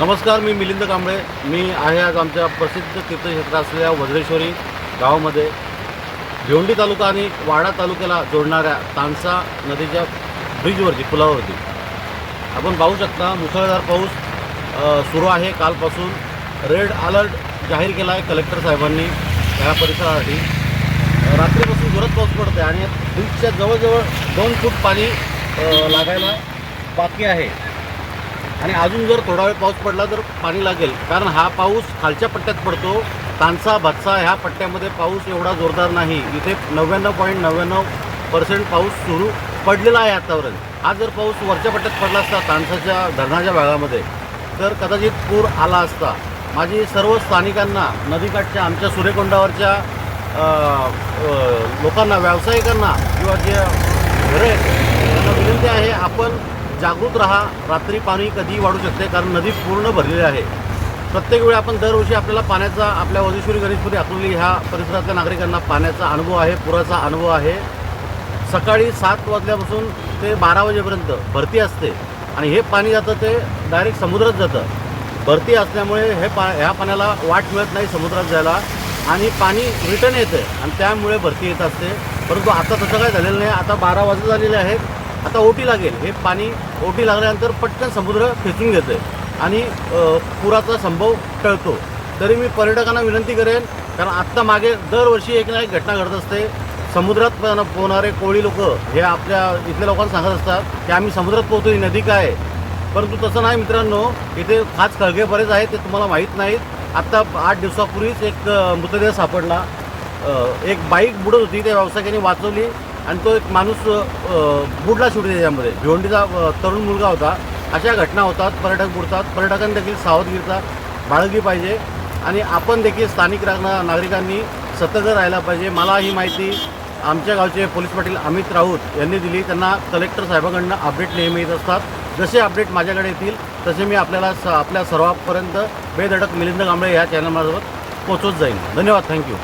नमस्कार मी मिलिंद कांबळे. मी आहे आज आमच्या प्रसिद्ध तीर्थक्षेत्र असलेल्या वज्रेश्वरी गावामध्ये. भिवंडी तालुका आणि वाडा तालुक्याला जोडणाऱ्या तानसा नदीच्या ब्रिजवरती पुलावरती. आपण पाहू शकता मुसळधार पाऊस सुरू आहे कालपासून. रेड अलर्ट जाहीर केला आहे कलेक्टर साहेबांनी या परिसरासाठी. रात्रीपासून जोरात पाऊस पडते आहे आणि ब्रिजच्या जवळजवळ दोन फूट पाणी लागायला बाकी आहे. आणि अजून जर थोडा वेळ पाऊस पडला तर पाणी लागेल. कारण हा पाऊस खालच्या पट्ट्यात पडतो. तानसा भत्सा ह्या पट्ट्यामध्ये पाऊस एवढा जोरदार नाही. इथे नव्याण्णव पॉईंट नव्याण्णव पर्सेंट पाऊस सुरू पडलेला आहे आतापर्यंत. हा जर पाऊस वरच्या पट्ट्यात पडला असता तानसाच्या धरणाच्या भागामध्ये तर कदाचित पूर आला असता. माझी सर्व स्थानिकांना नदीकाठच्या आमच्या सूर्यकोंडावरच्या लोकांना व्यावसायिकांना किंवा जे घरं आहेत त्यांना विनंती आहे आपण जागृत राहा रात्री पाणी कधीही वाढू शकते कारण नदी पूर्ण भरलेली आहे. प्रत्येक वेळी आपण दरवर्षी आपल्याला पाण्याचा आपल्या वजेश्वरी गणेशपुरी अकोली ह्या परिसरातल्या नागरिकांना पाण्याचा अनुभव आहे पुराचा अनुभव आहे. सकाळी सात वाजल्यापासून ते बारा वाजेपर्यंत भरती असते आणि हे पाणी जातं ते डायरेक्ट समुद्रात जातं. भरती असल्यामुळे हे पा ह्या पाण्याला वाट मिळत नाही समुद्रात जायला आणि पाणी रिटर्न येतं आणि त्यामुळे भरती येत असते. परंतु आता तसं काय झालेलं नाही. आता बारा वाजत झालेले आहेत. आता ओटी लागेल. हे पाणी ओटी लागल्यानंतर पटकन समुद्र खेचून घेतं आणि पुराचा संभव टळतो. तरी मी पर्यटकांना विनंती करेन कारण आत्ता मागे दरवर्षी एक ना एक घटना घडत असते. समुद्रात पोहणारे कोळी लोक हे आपल्या इथल्या लोकांना सांगत असतात की आम्ही समुद्रात पोहतो ही नदी काय आहे? परंतु तसं नाही मित्रांनो इथे खास खळगे बरेच आहेत ते तुम्हाला माहीत नाहीत. आत्ता आठ दिवसापूर्वीच एक मृतदेह सापडला. एक बाईक बुडत होती त्या व्यावसायिकाने वाचवली. आणि तो एक माणूस बुडला शेवटी त्याच्यामध्ये भिवंडीचा तरुण मुलगा होता. अशा घटना होतात पर्यटक बुडतात. पर्यटकांनी देखील सावधगिरीचा बाळगली पाहिजे. आणि आपण देखील स्थानिक राग- नागरिकांनी सतर्क राहायला पाहिजे. मला ही माहिती आमच्या गावचे पोलीस पाटील अमित राऊत यांनी दिली. त्यांना कलेक्टर साहेबांकडनं अपडेट नेहमी येत असतात. जसे अपडेट माझ्याकडे येतील तसे मी आपल्याला स आपल्या सर्वांपर्यंत बेधडक मिलिंद कांबळे या चॅनलमार्फत पोचवत जाईन. धन्यवाद. थँक्यू